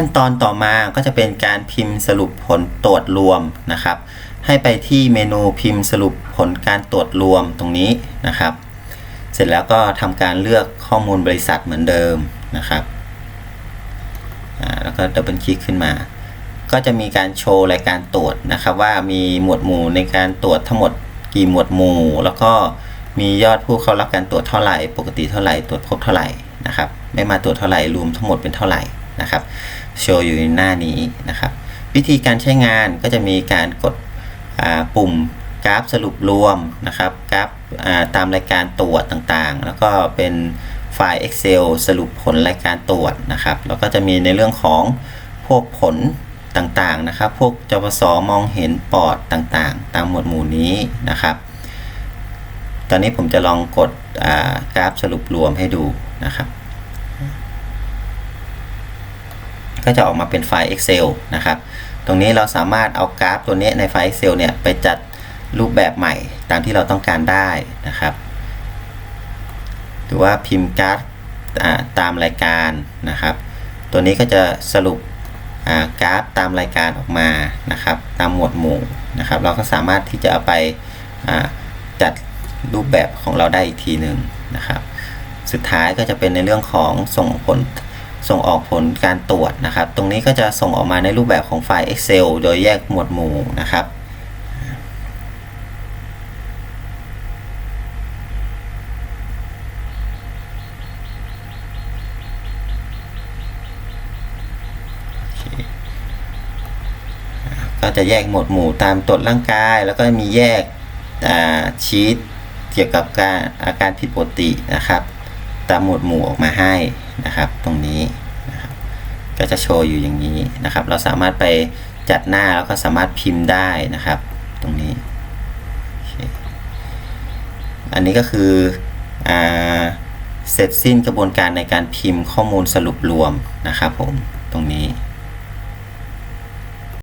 ขั้นตอนต่อมาก็จะเป็นการพิมพ์สรุปผลตรวจรวมนะครับ ให้ไปที่เมนูพิมพ์สรุปผลการตรวจรวมตรงนี้นะครับ เสร็จแล้วก็ทำการเลือกข้อมูลบริษัทเหมือนเดิมนะครับแล้วก็ดับเบิลคลิกขึ้นมา ก็จะมีการโชว์รายการตรวจนะครับ ว่ามีหมวดหมู่ในการตรวจทั้งหมดกี่หมวดหมู่ แล้วก็มียอดผู้เข้ารับการตรวจเท่าไหร่ ปกติเท่าไหร่ตรวจพบเท่าไหร่นะครับ ไม่มาตรวจเท่าไหร่รวมทั้งหมดเป็นเท่าไหร่ นะครับ โชว์อยู่ในหน้านี้นะครับ วิธีการใช้งานก็จะมีการกดปุ่มกราฟสรุปรวมนะครับกราฟตามรายการตรวจต่างๆ แล้วก็เป็นไฟล์ Excel สรุปผลรายการตรวจนะครับ แล้วก็จะมีในเรื่องของพวกผลต่างๆนะครับ พวกจปสมองเห็นปอดต่างๆ ตามหมวดหมู่นี้นะครับ ตอนนี้ผมจะลองกดกราฟสรุปรวมให้ดูนะครับ ก็จะออกมาเป็นไฟล์ Excel นะครับ ตรงนี้เราสามารถเอากราฟตัวนี้ในไฟล์ Excel เนี่ยไปจัดรูปแบบใหม่ตามที่เราต้องการได้นะครับ หรือว่าพิมพ์กราฟตามรายการนะครับ ตัวนี้ก็จะสรุปอ่ากราฟตามรายการออกมานะครับ ตามหมวดหมู่นะครับ เราก็สามารถที่จะเอาไปาจัดรูปแบบของเราได้อีกทีหนึ่งนะครับ สุดท้ายก็จะเป็นในเรื่องของส่งผล ส่งออกผลการตรวจนะครับ ตรงนี้ก็จะส่งออกมาในรูปแบบของไฟล์ Excel โดยแยกหมวดหมู่นะครับก็จะแยกหมวดหมู่ตามตรวจร่างกาย แล้วก็มีแยกชีตเกี่ยวกับการอาการผิดปกตินะครับ ตามหมวดหมู่ออกมาให้นะครับตรงนี้นะครับก็จะโชว์อยู่อย่างนี้นะครับ เราสามารถไปจัดหน้าแล้วก็สามารถพิมพ์ได้นะครับ ตรงนี้ อันนี้ก็คืออเสร็จสิ้นกระบวนการในการพิมพ์ข้อมูลสรุปรวมนะครับผมตรงนี้